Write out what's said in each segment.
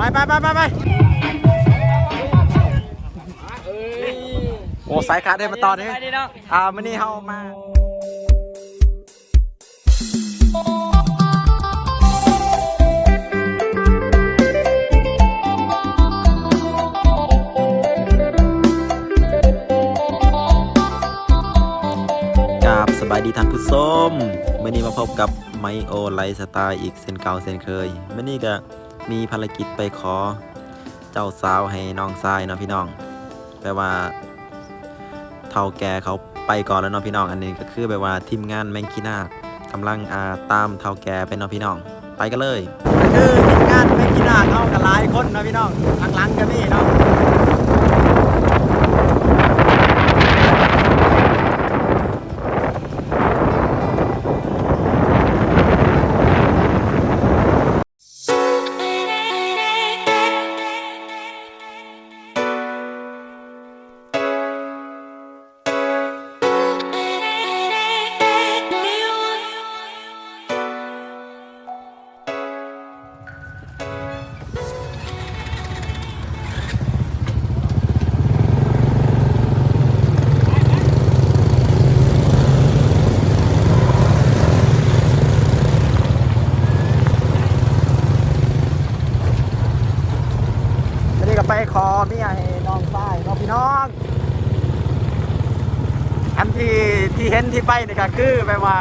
ไปไปไปไปไปโอ้สายขาดได้มาตอนนี้ไปดิเนาะอ่ามันนี่เฮามากราบสบายดีท่านผู้ชมเมื่อนี้มาพบกับไมโอไลฟ์สไตล์อีกเส้นเก่าเส้นเคยเมื่อนี้ก็ มีภารกิจไปขอเจ้าสาวให้น้องชายเนาะพี่น้องแปลว่าเท่าแก่เขาไปก่อนแล้วเนาะพี่น้องอันนี้ก็คือแปลว่าทีมงานแมงคีนากกำลังอาตามเท่าแก่ไปเนาะพี่น้อง ไปกันเลยคือทีมงานแมงคีนาเขากันหลายคนเนาะพี่น้องทางหลังก็มีเนาะ ก็คือแปลว่า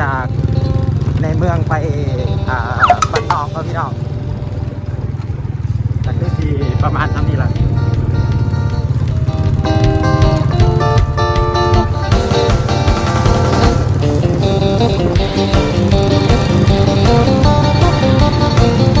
จากในเมืองไปบ้านนอกก็พี่น้องก็คือสีประมาณนั้นนี่แหละ Thank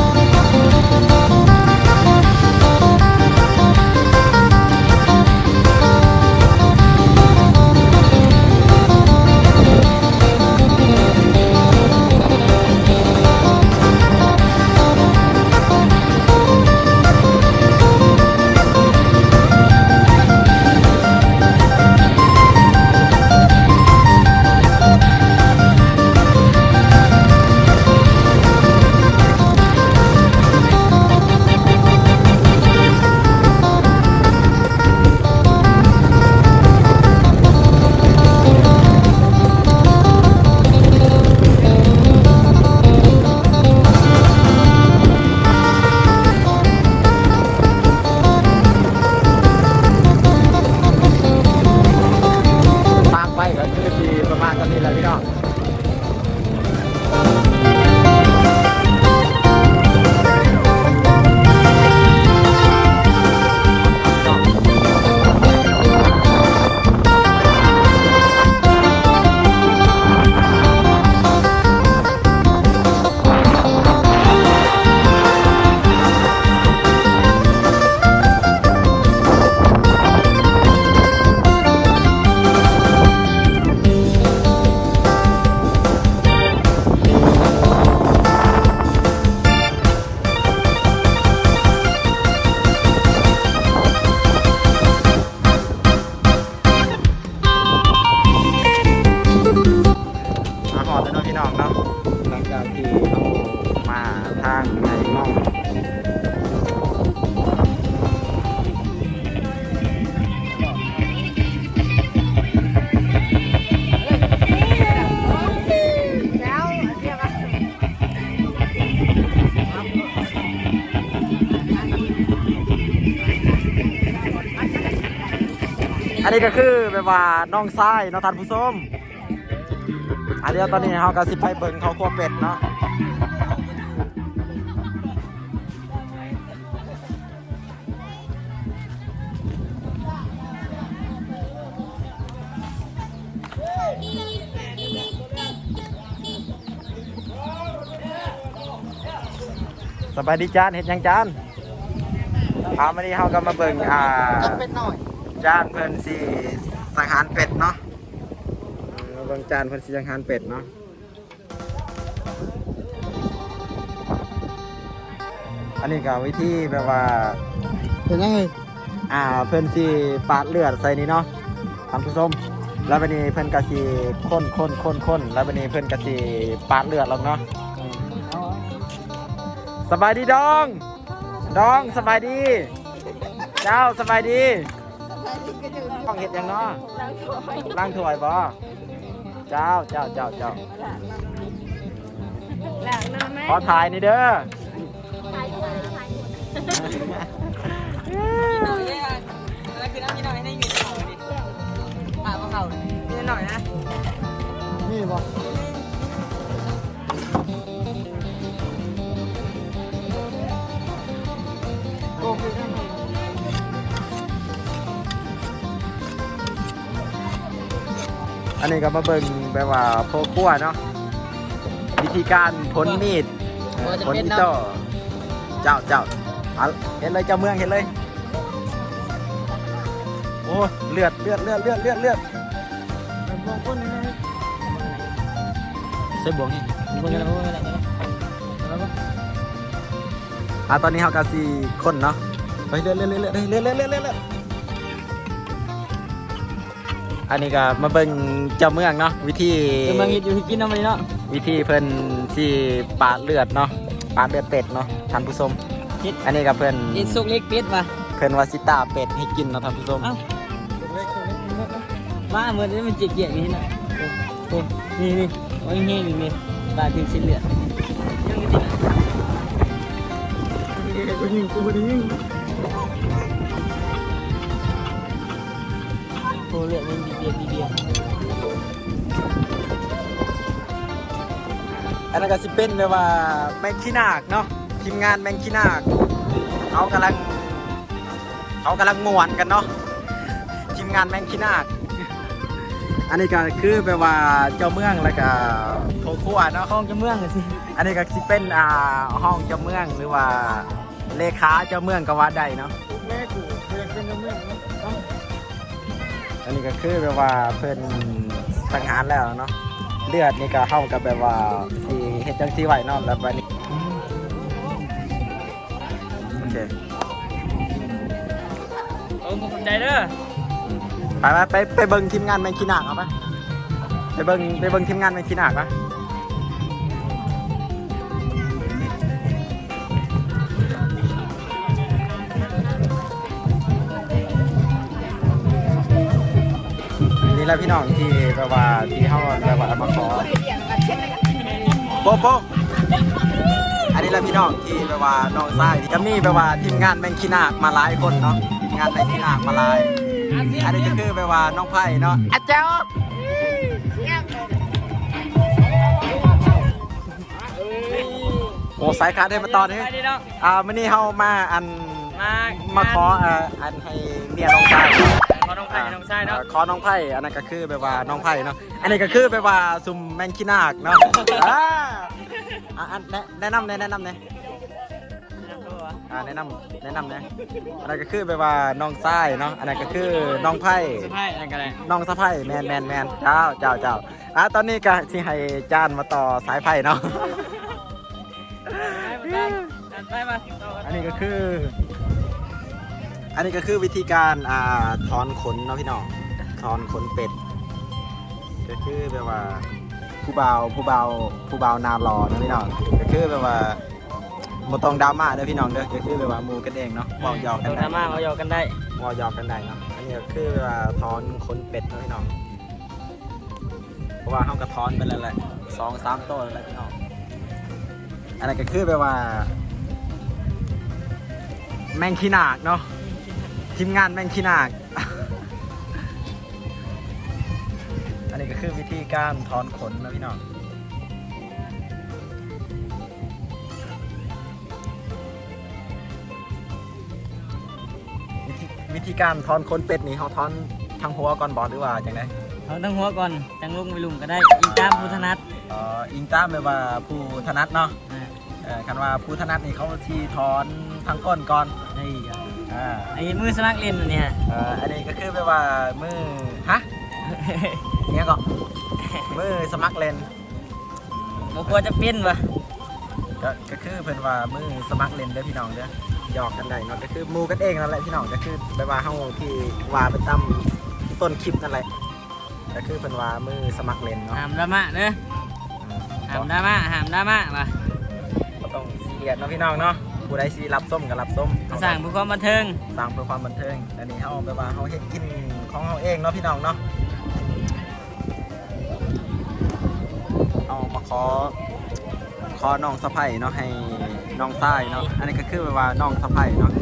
นี้ก็คือแบบว่าน้องทรายเนาะท่านผู้ชมอันเดียวตอนนี้เราก็สิไปเบิ่งเขาครัวเป็ดเนาะสบายดีจานเห็นยังจานเอามานี่เราก็มาเบิ่งอ่าเป็ดหน่อย จานเพิ่นสิสังหารเป็ดเนาะเออเบิ่งจานเพิ่นสิสังหารเป็ดเนาะอันนี้ก็วิธีแบบว่าเป็นยังไงอ่าเพิ่นสิปาดเลือดใส่นี่เนาะท่านผู้ชมแล้วบัดนี้เพิ่นก็สิข้นข้นข้นข้นแล้วบัดนี้เพิ่นก็สิปาดเลือดลงเนาะสบายดีดอง ดองสบายดี เจ้าสบายดี ต้องเห็ดหยังเนาะล้างถ้วยบ่เจ้าเจ้าเจ้าเจ้าหลังนอนไหมขอถ่ายนี่เด้อหน่อยเนี่ยอะไรคือน้ำมีหน่อยให้มีเข่าดิปากเข่ามีหน่อยนะ นนี้ก็มาเบิ่งแบบว่าโพคั่วเนาะวิธีการพ้นมีดผลที่เจ้าเจ้าเจ้าเอาเห็นเลยเจ้าเมืองเห็นเลยโอ้เลือดเลือดเลือดเลือดเลือดเลือดมองก้นนี่นะใส่บวงนี่มองกันแล้วมองกันแล้วแล้วก็อะตอนนี้เฮากาซีคนเนาะไปเลือดเลือดเลือดเลือดเลือดเลือดเลือด อดเลือดอันนี้ก็มาเบิ่งเจ้าเมืองเนาะวิธีกำลังอยู่ที่กินน้ำมันเนาะวิธีเพิ่นที่ปาดเลือดเนาะปาดเลือดเป็ดเนาะท่านผู้ชมอันนี้ก็เพิ่นเอ็ดซุกเล็กเป็ดว่ะเพิ่นว่าสิตาเป็ดให้กินเนาะท่านผู้ชมเอ้ามาเหมือนนี่มันเจียกเจียกอย่างนี้นะโอ้นี่นี่โอ้ยเงี้ยอยู่นี่ตาถึงสิ้นเลือด โอ้เลือดมันบีเบียบีเบียอันนั้นก็สิเป็นแบบว่าแมงขี้นาคเนาะทีมงานแมงขี้นาคเขากำลังเขากำลังม่วนกันเนาะทีมงานแมงขี้นาคอันนี้ก็คือแบบว่าเจ้าเมืองแล้วก็โคคั่วเนาะคลองจะเมืองเลยสิอันนี้ก็สิเป็นอ่าห้องเจ้าเมืองหรือว่าเลขาเจ้าเมืองก็ว่าได้เนาะ นนี้ก็คือแบบว่าเพิ่นสังหารแล้วเนาะเลือดนี่ก็เข้ากับแบบว่าสีเฮ็ดจังสีไหวเนาะแล้วบัดนี้โอเคโอ้ผมใจเด้อไปไปไปไปเบิ่งทีมงานแมงคีนาคเอาไปไปเบิ่งไปเบิ่งทีมงานแมงคีนาคปะ แหละพี่น้องที่แบบว่าที่เขาแบบว่าเอามาขอโป๊ะโป๊ะอันนี้แหละพี่น้องที่แบบว่าน้องชายจะมีแบบว่าทีมงานแมงคีนาคมาหลายคนเนาะทีมงานแมงคีนาคมาหลาย อันนี้ก็คือแปลว่าน้องไผ่เนาะอาเจ้าโอ้สายขาดได้มาตอนนี้ไปดิเนาะอ่ามื่อนี้เฮามาอันมามาขออ่าอันให้เมียน้องชายขอน้อง ไผ่น้องชายเนาะอ่ขอน้องไผ่อันนั้นก็คือแปลว่าน้องไผ่เนาะ อันนี้ก็คือแปลว่าซุมแมงคีนาคเนาะอ่าอะอันแนะแนะนำแนะแนะนำเนี่ยอ่าแนะนำแนะนำเนี่ยอันนั้นก็คือแปลว่าน้องชายเนาะ อันนั้นก็คือน้องไผ่สุดท้ายอะไรกันเลยน้องสะไพ่แมนแมนแมนเจ้าเจ้าเจ้าอะตอนนี้ก็ที่ให้จานมาต่อสายไพ่เนาะ ไปมาอันนี้ก็คือ อันนี้ก็คือวิธีการอ่าถอนขนเนาะพี่น้องถอนขนเป็ด ก็คือแบบว่าผู้เบาวผู้เบาวผู้เบาวนารอเนาะพี่น้องก็คือแบบว่าบ่ต้องดราม่าเด้อพี่น้องเด้อก็คือแบบว่าหมูกันเองเนาะบอกหยอกกัเอานดได้ราม่าเอาหยอกกันได้วอยอกกันได้เนาะอันนี้ก็คือว่าทอนขนเป็ดเนาะพี่น้องเพราะว่าเขากระท้อนไปแล้วแหละสองสามตัวแล้วแหละพี่น้องอันนั้นก็คือแปลว่า แมงขี้หนากเนาะ ทีมงานแมงขี้หนากนี้ก็คือวิธีการถอนขนนะพี่น้องวิธีวิธีการถอนขนเป็ดนี่เขาถอนทางหัวก่อนบอหรือว่าจังไดเอาตั้งหัวก่อนจังลุงไปลุมก็ได้อีกตามพุทธนัทเอ่ออิงตามแบบว่าผู้ถนัดเนาะอ่าเอ่อคันว่าผู้ถนัดนี่เขาทีถอนทางก้นก่อนไอ้ยอ่าไอ้มือสมัครเล่นเนี่ยเอ่ออันนี้ก็คือแบบว่ามือฮะเนี่ยก็มือสมัครเล่นบ่กลัวจะปิ้นวะก็ก็คือเพิ่นว่ามือสมัครเล่นเด้อพี่น้องเด้อหยอกกันได้เนาะก็คือหมูกันเองนั่นแหละพี่น้องก็คือแบบว่าเฮาที่ว่าไปตามต้นคลิปนั่นแหละก็คือเพิ่นว่ามือสมัครเล่นเนาะห้ามดราม่าเด้ออืมห้ามดราม่าห้ามดราม่าว่ะก็ต้องซีเรียสเนาะพี่น้องเนาะ ผู้ใดสิรับส้มก็รับส้มสร้างเพื่อความบันเทิงสร้างเพื่อความบันเทิงอันนี้เฮาแบบว่าเฮาเฮ็ดกินของเฮาเองเนาะพี่น้องเนาะเอามาขอขอน้องสะใภ้เนาะให้น้องใต้เนาะอันนี้ก็คือแบบว่าน้องสะใภ้เนาะ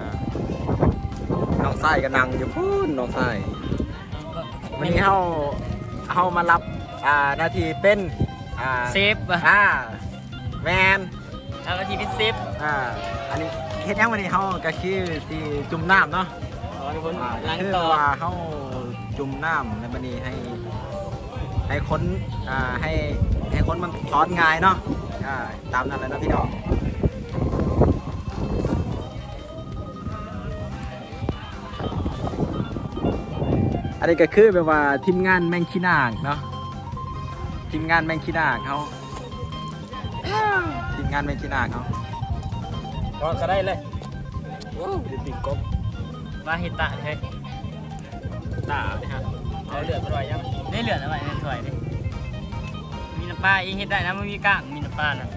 อ่าน้องใต้ก็นั่งอยู่พูนน้องใต้วันนี้เฮาเฮามารับอ่าหนาทีเป็นอ่าเซฟว่ะอ่าแมนเอานาทีเป็นเซฟ อ่า อันนี้เฮ็ดหยังวันนี้เฮาก็คือสิจุ่มน้ำเนาะขอทุกคนอ่าล้างคือต่อว่าเฮาจุ่มน้ำในบัดนี้ให้ ให้คนอ่าให้ให้คนมันถอนง่ายเนาะอ่าตามนั้นเลยเนาะพี่น้องอันนี้ก็คือแบบว่าทีมงานแมงคีนากเนาะทีมงานแมงคีนากเขาทีมงานแมงคีนากเขา ก็ก็ได้เลยว้าวดิบกบว่าเฮตะเฮ้ยตาเลยฮะเอาเลือดมาหน่อยยังได้เลือดอะไรในถ้วยดิมีน้ำปลาอีกเฮ็ดได้นะมันมีกากมีน้ำปลานะ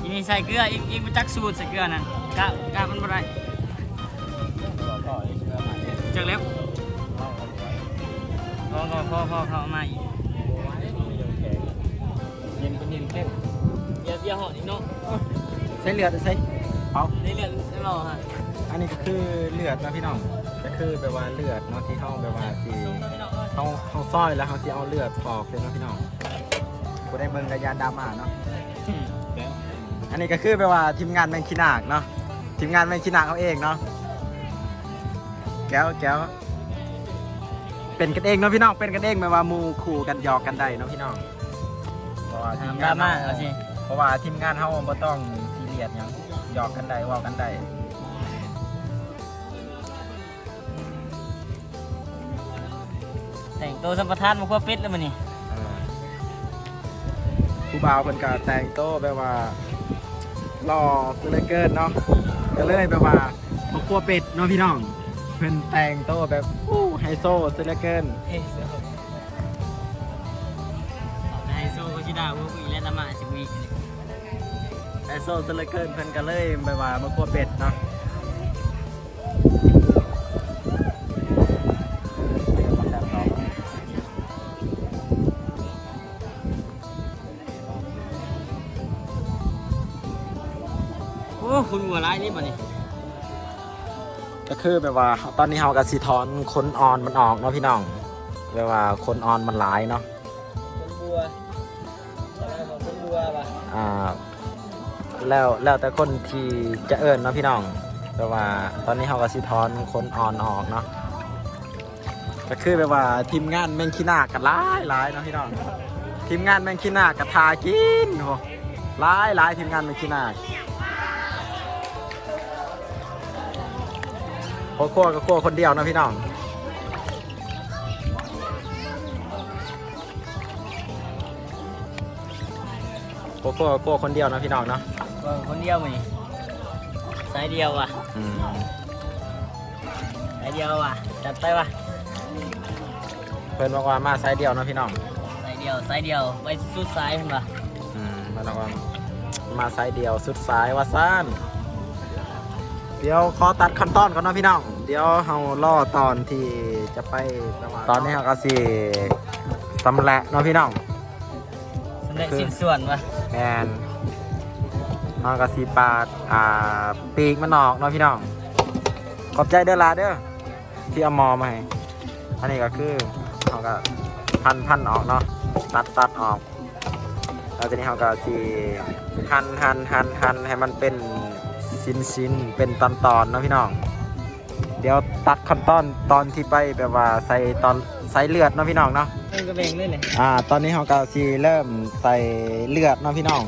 อีนี่ใส่เกลืออีกอีกมาจักสูตรใส่เกลือนั่นกากกากมันบ่ได้จักแล้วพอพอพอพอเขาเอามาอีกเย็นเป็นเย็นเข้มอย่าอย่าหอดอีกเนาะใช้เลือดใช้ เปล่าได้เลือดได้รอฮะอันนี้ก็คือเลือดนะพี่น้อง ก็คือแบบว่าเลือดเนาะที่เขาแบบว่าที่เขาเขาซอยแล้วเขาสิเอาเลือดออกเลยเนาะพี่น้องกูได้เบิ่งระยะดราม่าเนาะ อันนี้ก็คือแบบว่าทีมงานแมงคีนากเนาะ ทีมงานแมงคีนากเขาเองเนาะ แก้วแก้วเป็นกันเองเนาะพี่น้อง เป็นกันเองแบบว่าหมูคู่กันหยอกกันได้เนาะพี่น้อง เพราะว่าทีมดงารานม่าเฮาเอาสิเพราะว่าทีมงานเขาบ่ต้องซีเรียสหยัง หยอกกันได้เว่ากันได้แต่งตัวสัมปทานมาเพื่อฟิตแล้วมันนี่เออผู้บ่าวเพิ่นก็แต่งโตวแบบว่าหล่อสุดเหลือเกินเนาะก็เลยแบบว่าครอบครัวเป็ดเนาะพี่น้อง เพิ่นแต่งโตวแบบอู้ไฮโซสุดเหลือเกินเฮ้ยเสือผมไฮโซก็ชิดาวุ้ยและดราม่าสิวีไฮ โซสุดเหลือเกินเพิ่นก็เลยแบบว่ามาครัวเป็ดเนาะเดี๋ยวมาแซ่บต่อโอ้คุณหัวร้ายนี่มันนี่ก็คือแบบว่าตอนนี้เฮาก็สิถอนขนอ่อนมันออกเนาะพี่น้องแบบว่าขนอ่อนมันหลายเนาะคนบัวอะไรของคนบัวป่ะอ่า แล้วแล้วแต่คนที่จะเอิญเนาะพี่น้อง แต่ว่าตอนนี้เขาก็สิทอนคนอ่อนออกเนาะก็คือแบบว่าทีมงานแมงคีนากันหลายหลายเนาะพี่น้องทีมงานแมงคีนากับทากินโหหลายหลายทีมงานแมงคีนาโคโค่ก็โค่คนเดียวนะพี่น้องโคโค่ก็โค่คนเดียวนะพี่น้องเนาะ คนเดียวมันนี่สายเดียวว่ะอืมสายเดียวว่ะจัดไปว่ะเพิ่นบอกว่ามาไซส์เดียวเนาะพี่น้องสายเดียวสายเดียวไปสุดสายเห็นป่ะอืมเพิ่นบอกว่ามาไซส์เดียวสุดสายว่าซ่านเดี๋ยวขอตัดขั้นตอนก่อนเนาะพี่น้อง เดี๋ยวเฮารอตอนที่จะไปตอนนี้เราก็สิสำแหละเนาะพี่น้องสำเร็จสิ้นส่วนว่ะแมน เฮาก็สิปาดอ่าปีกมันออกเนาะพี่น้อง ขอบใจเด้อลาเด้อที่เอาหมอมาให้อันนี้ก็คือเฮาก็พันพันออกเนาะตัดตัดออกแล้วทีนี้เราก็สีหั่นหั่นหั่นหั่นให้มันเป็นชิ้นชิ้นๆเป็นตอนตอนๆเนาะพี่น้อง เดี๋ยวตัดขั้นตอนตอนที่ไปแบบว่าใส่ตอนใส่เลือดเนาะพี่น้องเนาะเล่นกระเบงเลยเลยอ่า ตอนนี้เราก็สีเริ่มใส่เลือดเนาะพี่น้อง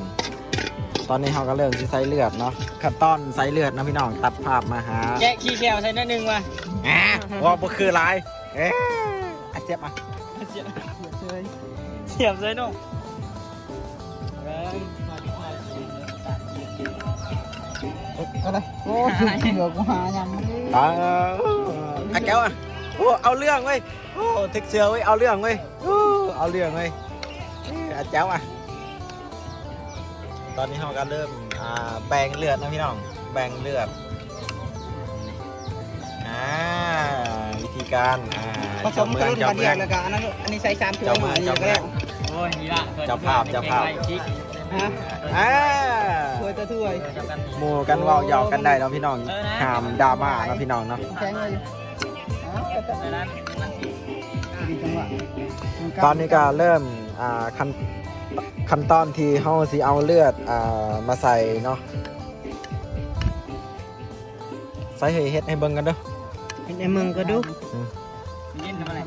ตอนนี้เราก็เริ่มสิใส่เลือดเนาะขั้นตอนใส่เลือดเนาะพี่น้องตัดภาพมาหาแกะขี้แควใส่นิดนึงว่ะอ่าว่าบ่คืออะไรเอ๊ะอะเจ็บอะเสียบเสียบเลยน้องก็ได้โอ้ยเหลือกูหายังไม่ได้อ่าอะแก้วอะโอ้เอาเรื่องเว้ยโอ้ทึกเชือเว้ยเอาเรื่องเว้ยโอ้เอาเรื่องเว้ยเอ้ยอะแก้วอะ ตอนนี้เราก็เริ่มอ่าแบ่งเลือดนะพี่น้อง แบ่งเลือดอ่าวิธีการอ่าผสมเมืกัอนงรุ่นเจ้ามาเมืเดียอวงแล้วก็อันนั้นอันนี้ใส่สามถ้วยเจ้าเมืองอันนี้เจ้าก็เมืแล้องวโอ้ยนี่ละเจ้าภาพเจ้าภาพฮะอ่าถ้วยต่อถ้วยหมู่กันเว่าหยอกกันได้เนาะพี่น้องห้ามดราม่าเนาะพี่น้องเนาะแข็งเลยเอาแต่แต่ดีจังหวะตอนนี้ก็เริ่มอ่าขั้น ขั้นตอนที่เฮาสิเอาเลือดอ่ามาใส่เนาะใส่ให้เฮ็ดให้เบิ่งกันเด้อในเมืองก็ดูเย็นทำอะไร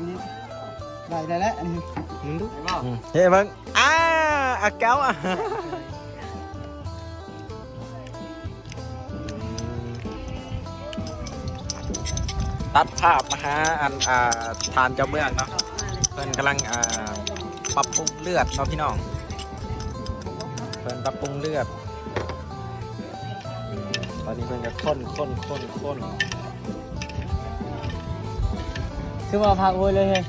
ได้ได้แล้วอันนี้มึงดูไอ้บอกอืมเฮ็ดให้เบิ่งอ่าอะแก้วอะตัดภาพมาหาอันอ่าทานเจ้าเมืองเนาะเพิ่นกำลังอ่าปรับปรุงเลือดเนาะพี่น้อง เพิ่นปรับปรุงเลือด ตอนนี้เพิ่นจะข้นข้นข้นข้นคือว่าพักโวยเลยเฮ้ย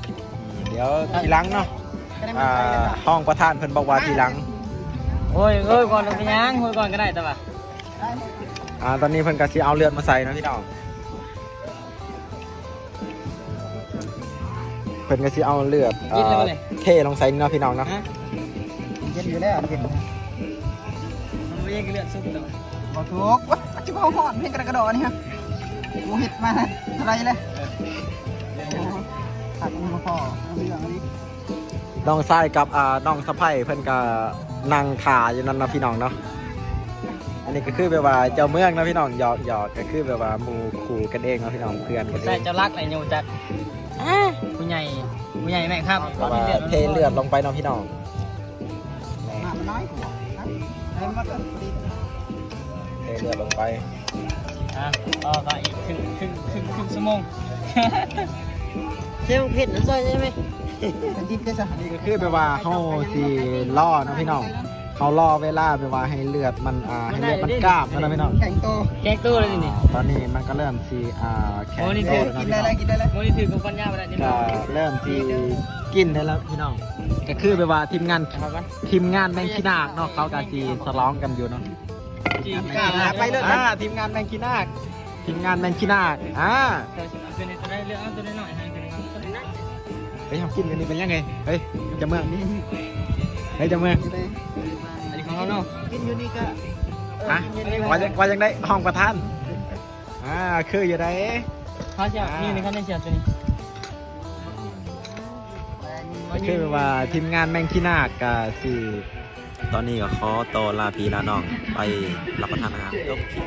เดี๋ยวทีหลังเนาะอ่าห้องประธานเพิ่นบอกว่าทีหลังโอ้ยโอ้ยก่อนเอาไปย่างโอ้ยก่อนก็ได้แต่ว่าอ่าตอนนี้เพิ่นก็สิเอาเลือดมาใส่เนาะพี่น้องเพิ่นก็สิเอาเลือดอ่าเทลงใส่นี่เนาะพี่น้องเนาะฮะเย็นอยู่แล้วเย็นมั นไม่ยังเลือดซุปแต่ว่าบ่ถูกวะจะเอาหอดเพียงกระกระโดดนี่ฮะกูเห็ดมาอะไรเลยตัดมันมาพอเอาเรื่องอันนี้น้องชายกับอ่าน้องสะใภ้เพิ่นก็นั่งขาอยู่นั่นเนาะพี่น้องเนาะอันนี้ก็คือแบบว่าเจ้าเมืองเนาะพี่น้องหยอกหยอกก็คือแบบว่าหมู่ขู่กันเองเนาะพี่น้องเพื่อนกันเอใส่งเจ้ารักไอ้โยจัดผู้ใหญ่ผู้ใหญ่แม่ครับแบบว่าเทเลือดลงไปเนาะพี่น้อง มามันน้อยกว่าให้มันก็ดีเท เลือดลงไปอะต่อก็อีกครึ่งครึ่งครึ่งครึ่งชั่วโมงเจ้าเผ็ดน้ำซอยใช่ไหมเป็นดิบได้สะนี่ก็คือแบบว่าเฮาสิล่อเนาะพี่น้องเขาล่อเวลาแบบว่าให้เลือดมันอ่าให้เลือดมันกล้าบเนาะพี่น้องแข็งโตแกงตู้เลยนี่ตอนนี้มันก็เริ่มสิอ่าแข็งโอ้นี่โตคือแล้วกิเนาะนได้พี่น้องแล้วกินได้แล้วโมนี่ถือกับปัญญาไปแล้วนี่ก็เริ่มสิกินได้แล้วพี่น้องก็คือแบบว่าทีมงานเอากันทีมงานแมงคีนาคเนาะเขาก็สิสร้องกันอยู่เนาะ จริงกล้าไปเลยอ่าทีมงานแมงคีนาคทีมงานแมงคีนาคอ่าเตัวนี้ตัวได้เลือกเอาตัวน้อยให้ตัวนี้ตัวนี้เฮ้ยทำกินกันนี่เป็นยังไงเฮ้ยเจะเมืองเฮ้ยเจะเมืองอันนี้ของเราเนาะกินอยู่นี่ก็อะว่าจะว่ายังได้ห้องประธานอ่าคืออยู่ไหนเขาเชียวนี่นี่เขาได้เชียวตัวนี้ก็คือแบบว่าทีมงานแมงคีนาคกับสี่ตอนนี้ก็ขอโตวลาพีลาน้อง ไปรับประทานอาหารก็คิด